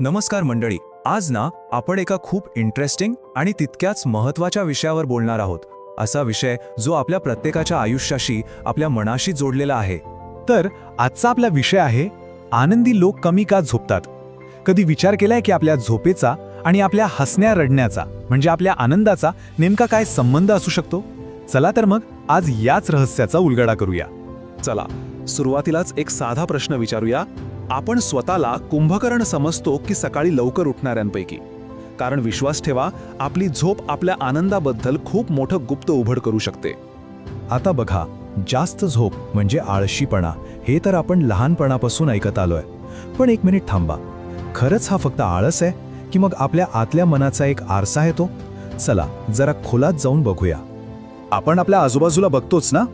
नमस्कार मंडळी आज ना आपण एका खूप इंटरेस्टिंग आणि तितक्याच महत्त्वाच्या विषयावर बोलणार आहोत. असा विषय जो आपल्या प्रत्येकाच्या आयुष्याशी आपल्या मनाशी जोडलेला आहे. तर आजचा आपला विषय आहे आनंदी लोक कमी का झोपतात? कधी विचार केलाय की आपल्या झोपेचा आणि आपल्या हसण्या रडण्याचा म्हणजे आपल्या आनंदाचा नेमका काय संबंध असू शकतो? चला तर मग आज याच रहस्याचा उलगडा करूया. चला सुरुवातीलाच एक साधा प्रश्न विचारूया. आपण स्वतःला कुंभकर्ण समजतो की सकाळी लवकर उठणाऱ्यांपैकी. कारण विश्वास ठेवा आपली झोप आपल्या आनंदाबद्दल खूप मोठं गुप्त उघड करू शकते. आता बघा जास्त झोप म्हणजे आळशीपणा हे तर आपण लहानपणापासून ऐकत आलोय. पण एक मिनिट थांबा. खरंच हा फक्त आळस आहे की मग आपल्या आतल्या मनाचा एक आरसा आहे तो चला जरा खोलात जाऊन बघूया. आपण आपल्या आजूबाजूला बघतोच ना?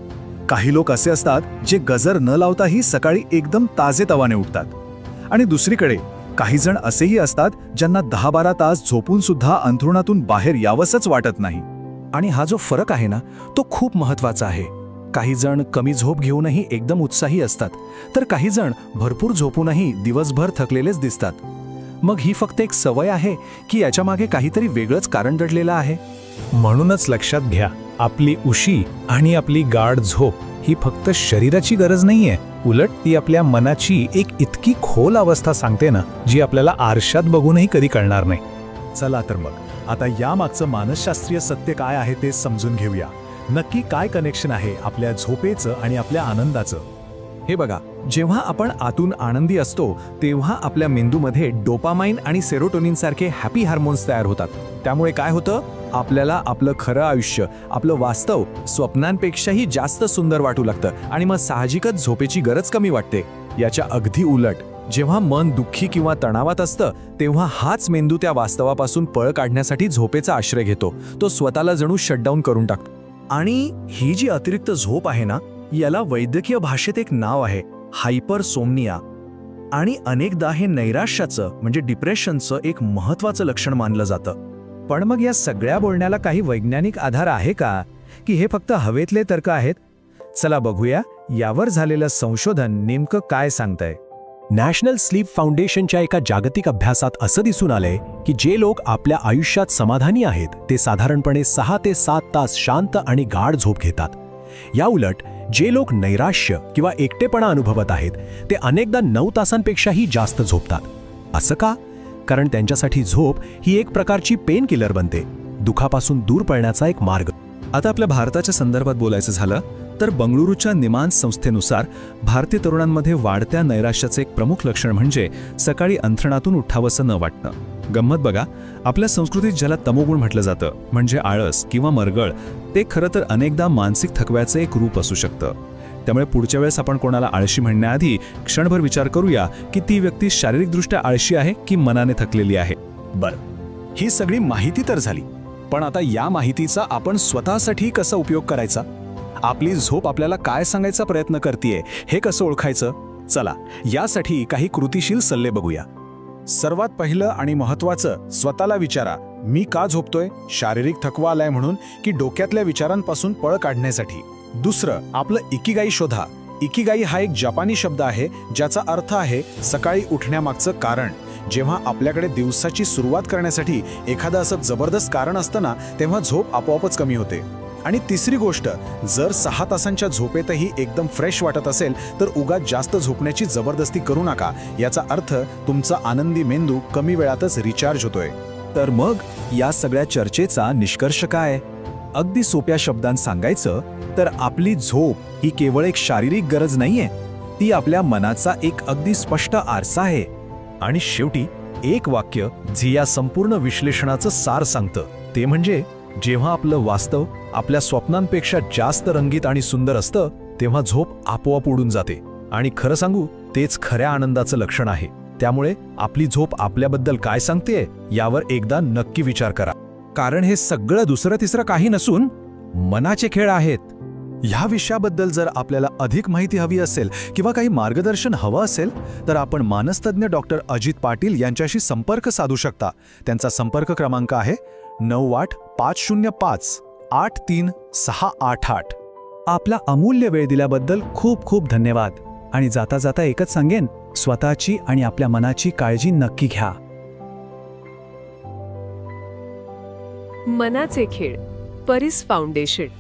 काही लोक असे असतात जे गजर न लावताही सकाळी एकदम ताजे तवाने उठतात. आणि दुसरीकडे काही जण असेही असतात ज्यांना दहा बारा तास झोपून सुद्धा अंथरुणातून बाहेर यावंसच वाटत नाही. आणि हा जो फरक आहे ना तो खूप महत्त्वाचा आहे. काही जण कमी झोप घेऊनही एकदम उत्साही असतात तर काही जण भरपूर झोपूनही दिवसभर थकलेलेच दिसतात. मग ही फक्त एक सवय आहे की याच्यामागे काहीतरी वेगळंच कारण दडलेलं आहे. म्हणूनच लक्षात घ्या आपली उशी आणि आपली गाढ झोप ही फक्त शरीराची गरज नाहीये. उलट ती आपल्या मनाची एक इतकी खोल अवस्था सांगते ना जी आपल्याला आरशात बघूनही कधी कळणार नाही. चला तर मग आता यामागचं मानसशास्त्रीय सत्य काय आहे ते समजून घेऊया. नक्की काय कनेक्शन आहे आपल्या झोपेचं आणि आपल्या आनंदाचं? हे बघा जेव्हा आपण आतून आनंदी असतो तेव्हा आपल्या मेंदूमध्ये डोपामाइन आणि सेरोटोनिन सारखे हॅपी हार्मोन्स तयार होतात. त्यामुळे काय होतं? आपल्याला आपलं खरं आयुष्य आपलं वास्तव स्वप्नांपेक्षाही जास्त सुंदर वाटू लागतं आणि मग साहजिकच झोपेची गरज कमी वाटते. याच्या अगदी उलट जेव्हा मन दुःखी किंवा तणावात असतं तेव्हा हाच मेंदू त्या वास्तवापासून पळ काढण्यासाठी झोपेचा आश्रय घेतो. तो स्वतःला जणू शटडाऊन करून टाकतो. आणि ही जी अतिरिक्त झोप आहे ना याला वैद्यकीय भाषेत एक नाव आहे हायपर सोमनिया आणि अनेकदा हे नैराश्याचं म्हणजे डिप्रेशनचं एक महत्वाचं लक्षण मानलं जातं. पण मग या सगळ्या बोलण्याला काही वैज्ञानिक आधार आहे का? की हे फक्त हवेतले तर्क आहेत? चला बघूया यावर झालेलं संशोधन नेमकं काय सांगतंय. नॅशनल स्लीप फाउंडेशनच्या एका जागतिक अभ्यासात असं दिसून आलंय की जे लोक आपल्या आयुष्यात समाधानी आहेत ते साधारणपणे सहा ते सात तास शांत आणि गाढ झोप घेतात. याउलट जे लोक नैराश्य किंवा एकटेपणा अनुभवत आहेत ते अनेकदा नऊ तासांपेक्षाही जास्त झोपतात. असं का? कारण त्यांच्यासाठी झोप ही एक प्रकारची पेन किलर बनते. दुखापासून दूर पळण्याचा एक मार्ग. आता आपल्या भारताच्या संदर्भात बोलायचं झालं तर बंगळुरूच्या निमांस संस्थेनुसार भारतीय तरुणांमध्ये वाढत्या नैराश्याचं एक प्रमुख लक्षण म्हणजे सकाळी अंथरणातून उठावंसं न वाटणं. गंमत बघा आपल्या संस्कृतीत ज्याला तमोगुण म्हटलं जातं म्हणजे आळस किंवा मरगळ ते खरं तर अनेकदा मानसिक थकव्याचं एक रूप असू शकतं. त्यामुळे पुढच्या वेळेस आपण कोणाला आळशी म्हणण्याआधी क्षणभर विचार करूया की ती व्यक्ती शारीरिकदृष्ट्या आळशी आहे की मनाने थकलेली आहे. बरं ही सगळी माहिती तर झाली. पण आता या माहितीचा आपण स्वतःसाठी कसा उपयोग करायचा? आपली झोप आपल्याला काय सांगायचा प्रयत्न करते हे कसं ओळखायचं? चला यासाठी काही कृतिशील सल्ले बघूया. सर्वात पहिलं आणि महत्वाचं स्वतःला विचारा मी का झोपतोय? शारीरिक थकवा आलाय म्हणून की डोक्यातल्या विचारांपासून पळ काढण्यासाठी? दुसरं आपलं इकिगाई शोधा. इकिगाई हा एक जपानी शब्द आहे ज्याचा अर्थ आहे सकाळी उठण्यामागचं कारण. जेव्हा आपल्याकडे दिवसाची सुरुवात करण्यासाठी एखादं असं जबरदस्त कारण असतं ना तेव्हा झोप आपोआपच कमी होते. आणि तिसरी गोष्ट जर सहा तासांच्या झोपेतही एकदम फ्रेश वाटत असेल तर उगा जास्त झोपण्याची जबरदस्ती करू नका. याचा अर्थ तुमचा आनंदी मेंदू कमी वेळातच रिचार्ज होतोय. तर मग या सगळ्या चर्चेचा निष्कर्ष काय? अगदी सोप्या शब्दांत सांगायचं तर आपली झोप ही केवळ एक शारीरिक गरज नाहीये. ती आपल्या मनाचा एक अगदी स्पष्ट आरसा आहे. आणि शेवटी एक वाक्य जे या संपूर्ण विश्लेषणाचं सार सांगतं. ते म्हणजे जेव्हा आपलं वास्तव आपल्या स्वप्नांपेक्षा जास्त रंगीत आणि सुंदर असतं तेव्हा झोप आपोआप उडून जाते. आणि खरं सांगू तेच खऱ्या आनंदाचं लक्षण आहे. त्यामुळे आपली झोप आपल्याबद्दल काय सांगते यावर एकदा नक्की विचार करा. कारण हे सगळं दुसरं तिसरं काही नसून मनाचे खेळ आहेत. ह्या विषयाबद्दल जर आपल्याला अधिक माहिती हवी असेल किंवा काही मार्गदर्शन हवं असेल तर आपण मानसतज्ञ डॉक्टर अजित पाटील यांच्याशी संपर्क साधू शकता. त्यांचा संपर्क क्रमांक आहे नऊ आठ पाच शून्य पाच आठ तीन सहा आठ आठ. आपला अमूल्य वेळ दिल्याबद्दल खूप खूप धन्यवाद. आणि जाता जाता एकच सांगेन स्वतःची आणि आपल्या मनाची काळजी नक्की घ्या. मनाचे खेळ परिस फाउंडेशन.